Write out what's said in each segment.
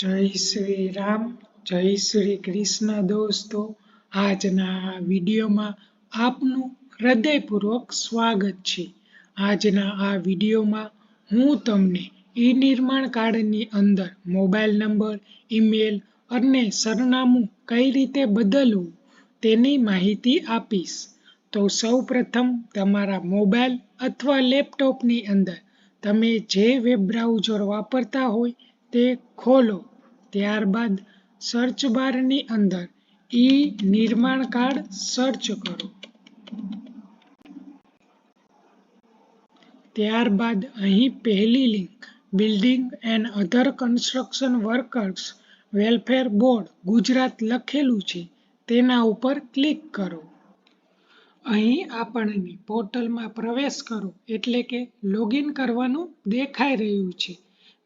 જય શ્રી રામ, જય શ્રી કૃષ્ણ દોસ્તો. આજના વિડીયોમાં આપનું હૃદયપૂર્વક સ્વાગત છે. આજના આ વિડીયોમાં હું તમને ઈ નિર્માણ કાર્ડની અંદર મોબાઈલ નંબર, ઈમેલ અને સરનામું કઈ રીતે બદલવું તેની માહિતી આપીશ. તો સૌ પ્રથમ તમારા મોબાઈલ અથવા લેપટોપની અંદર તમે જે વેબ બ્રાઉઝર વાપરતા હોય તે ખોલો. ત્યારબાદ સર્ચ બારની અંદર ઈ નિર્માણ કાર્ડ સર્ચ કરો. ત્યારબાદ અહીં પહેલી link building and other construction workers welfare board Gujarat લખેલું છે, તેના ઉપર ક્લિક કરો. અહીં આપણને પોર્ટલમાં પ્રવેશ કરો, એટલે કે લોગિન કરવાનું દેખાઈ રહ્યું છે.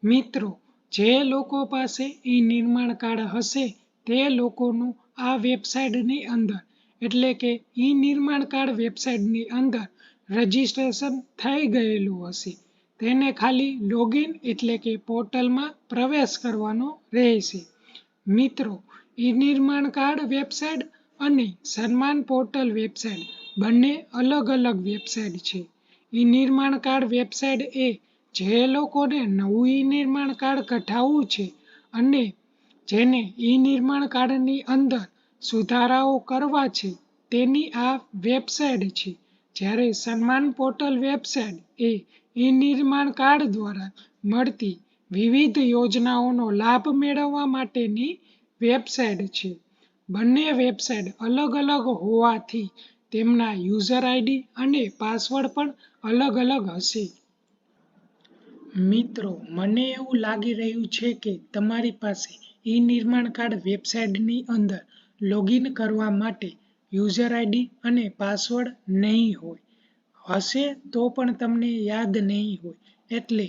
મિત્રો જે લોકો પાસે એ નિર્માણ કાર્ડ હશે, તે લોકોનું આ વેબસાઇટની અંદર. એટલે કે ઈ નિર્માણ કાર્ડ વેબસાઇટની અંદર રજિસ્ટ્રેશન થઈ ગયેલું હશે. તેને ખાલી લોગિન એટલે કે પોર્ટલમાં પ્રવેશ કરવાનો રહેશે. મિત્રો, ઈ નિર્માણ કાર્ડ વેબસાઇટ અને સન્માન પોર્ટલ વેબસાઇટ બંને અલગ અલગ વેબસાઇટ છે. ઈ નિર્માણ કાર્ડ વેબસાઇટ એ જે લોકોને નવું ઈ નિર્માણ કાર્ડ કઢાવવું છે અને જેને ઈ નિર્માણ કાર્ડની અંદર સુધારાઓ કરવા છે, તેની આ વેબસાઇટ છે. જ્યારે સન્માન પોર્ટલ વેબસાઇટ એ ઈ નિર્માણ કાર્ડ દ્વારા મળતી વિવિધ યોજનાઓનો લાભ મેળવવા માટેની વેબસાઇટ છે. બંને વેબસાઇટ અલગ અલગ હોવાથી તેમના યુઝર આઈડી અને પાસવર્ડ પણ અલગ અલગ હશે. મિત્રો, મને એવું લાગી રહ્યું છે કે તમારી પાસે ઈ નિર્માણ કાર્ડ વેબસાઇટની અંદર લોગિન કરવા માટે યુઝર આઈડી અને પાસવર્ડ નહીં હોય. હશે તો પણ તમને યાદ નહીં હોય. એટલે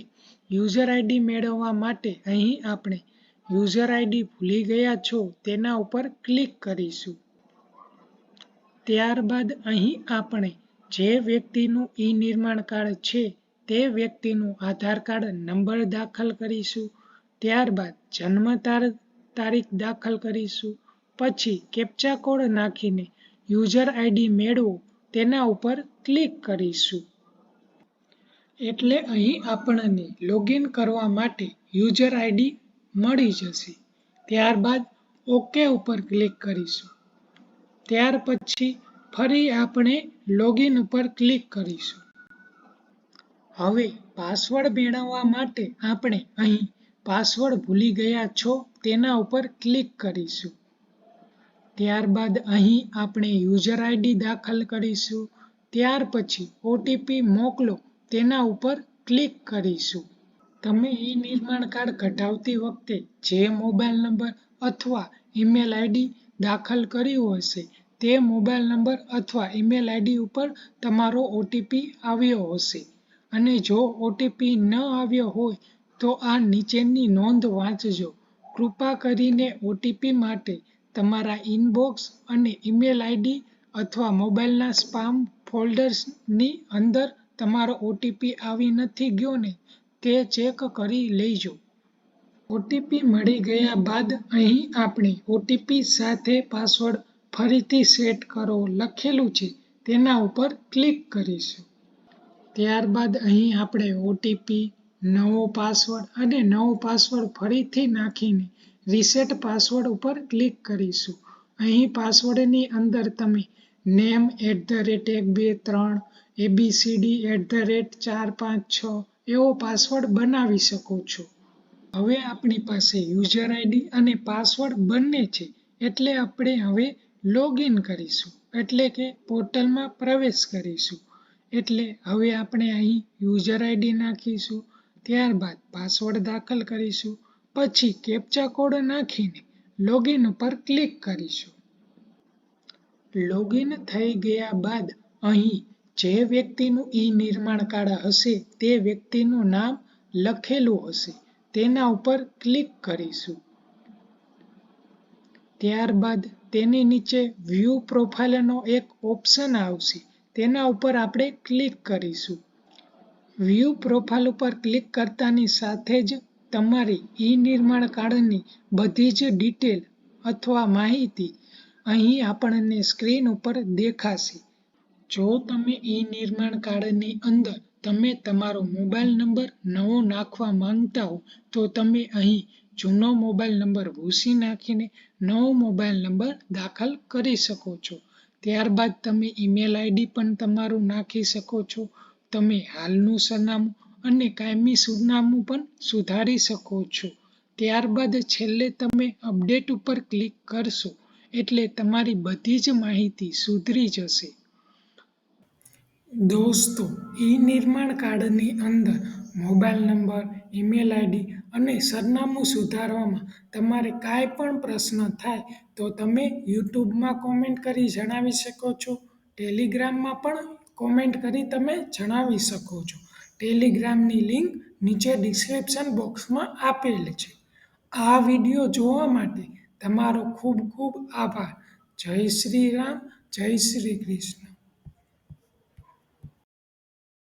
યુઝર આઈડી મેળવવા માટે અહીં આપણે યુઝર આઈડી ભૂલી ગયા છો તેના ઉપર ક્લિક કરીશું. ત્યારબાદ અહીં આપણે જે વ્યક્તિનું ઈ નિર્માણ કાર્ડ છે તે વ્યક્તિનું આધાર કાર્ડ નંબર દાખલ કરીશું, ત્યારબાદ જન્મ તારીખ દાખલ કરીશું, પછી કેપ્ચા કોડ નાખીને યુઝર આઈડી મેળવો, તેના ઉપર ક્લિક કરીશું. એટલે અહીં આપણને લોગિન કરવા માટે યુઝર આઈડી મળી જશે. ત્યારબાદ ઓકે ઉપર ક્લિક કરીશું. ત્યાર પછી ફરી આપણે લોગિન ઉપર ક્લિક કરીશું. હવે પાસવર્ડ મેળવવા માટે આપણે અહીં પાસવર્ડ ભૂલી ગયા છો તેના ઉપર ક્લિક કરીશું. ત્યારબાદ અહીં આપણે યુઝર આઈડી દાખલ કરીશું. ત્યાર પછી ઓટીપી મોકલો, તેના ઉપર ક્લિક કરીશું. તમે ઈ નિર્માણ કાર્ડ કઢાવતી વખતે જે મોબાઈલ નંબર અથવા ઈમેલ આઈડી દાખલ કર્યું હશે, તે મોબાઈલ નંબર અથવા ઈમેલ આઈડી ઉપર તમારો ઓટીપી આવ્યો હશે. અને જો ઓટીપી ન આવ્યો હોય, તો આ નીચેની નોંધ વાંચજો. કૃપા કરીને ઓટીપી માટે તમારા ઇનબોક્સ અને ઈમેલ આઈડી અથવા મોબાઈલના સ્પામ ફોલ્ડર્સની અંદર તમારો ઓટીપી આવી નથી ગયો ને, તે ચેક કરી લેજો. ઓટીપી મળી ગયા બાદ અહીં આપણે ઓટીપી સાથે પાસવર્ડ ફરીથી સેટ કરો લખેલું છે. તેના ઉપર ક્લિક કરીશું. ત્યારબાદ અહીં આપણે ઓટીપી નવો પાસવર્ડ અને નવો પાસવર્ડ ફરીથી નાખીને રીસેટ પાસવર્ડ ઉપર ક્લિક કરીશું. અહીં પાસવર્ડની અંદર તમે નેમ એટ ધ રેટ એક, બે, ત્રણ એબીસીડી એટ ધ રેટ ચાર, પાંચ, છ એવો પાસવર્ડ બનાવી શકો છો. હવે આપણી પાસે યુઝર આઈડી અને પાસવર્ડ બંને છે એટલે આપણે હવે લોગિન કરીશું. એટલે કે પોર્ટલમાં પ્રવેશ કરીશું. એટલે હવે આપણે અહીં યુઝર આઈડી નાખીશું, ત્યારબાદ પાસવર્ડ દાખલ કરીશું, પછી કેપ્ચા કોડ નાખીને લોગિન પર ક્લિક કરીશું. લોગિન થઈ ગયા બાદ અહીં જે વ્યક્તિનું ઈ નિર્માણ કાર્ડ હશે તે વ્યક્તિનું નામ લખેલું હશે, તેના ઉપર ક્લિક કરીશું. ત્યારબાદ તેની નીચે વ્યૂ પ્રોફાઇલનો એક ઓપ્શન આવશે તેના ઉપર આપણે ક્લિક કરીશું. વ્યૂ પ્રોફાઇલ ઉપર ક્લિક કરતાની સાથે જ તમારી ઈ નિર્માણ કાર્ડની બધી જ ડિટેલ અથવા માહિતી અહીં આપણને સ્ક્રીન ઉપર દેખાશે. જો તમે ઈ નિર્માણ કાર્ડની અંદર તમે તમારો મોબાઈલ નંબર નવો નાખવા માંગતા હો, તો તમે અહીં જૂનો મોબાઈલ નંબર ભૂસી નાખીને નવો મોબાઈલ નંબર દાખલ કરી શકો છો. ત્યારબાદ તમે ઈમેલ આઈડી પણ તમારું નાખી શકો છો. તમે હાલનું સરનામું અને કાયમી સરનામું પણ સુધારી શકો છો. ત્યારબાદ છેલ્લે તમે અપડેટ ઉપર ક્લિક કરશો એટલે તમારી બધી જ માહિતી સુધરી જશે. દોસ્તો, ઈ નિર્માણ કાર્ડની અંદર મોબાઈલ નંબર ઈમેલ આઈડી અને સરનામું સુધારવામાં તમારે કાંઈ પણ પ્રશ્ન થાય તો તમે યુટ્યુબમાં કોમેન્ટ કરી જણાવી શકો છો. ટેલિગ્રામમાં પણ કોમેન્ટ કરી તમે જણાવી શકો છો. ટેલિગ્રામની લિંક નીચે ડિસ્ક્રિપ્શન બોક્સમાં આપેલ છે. આ વીડિયો જોવા માટે તમારો ખૂબ ખૂબ આભાર. જય શ્રી રામ, જય શ્રી કૃષ્ણ.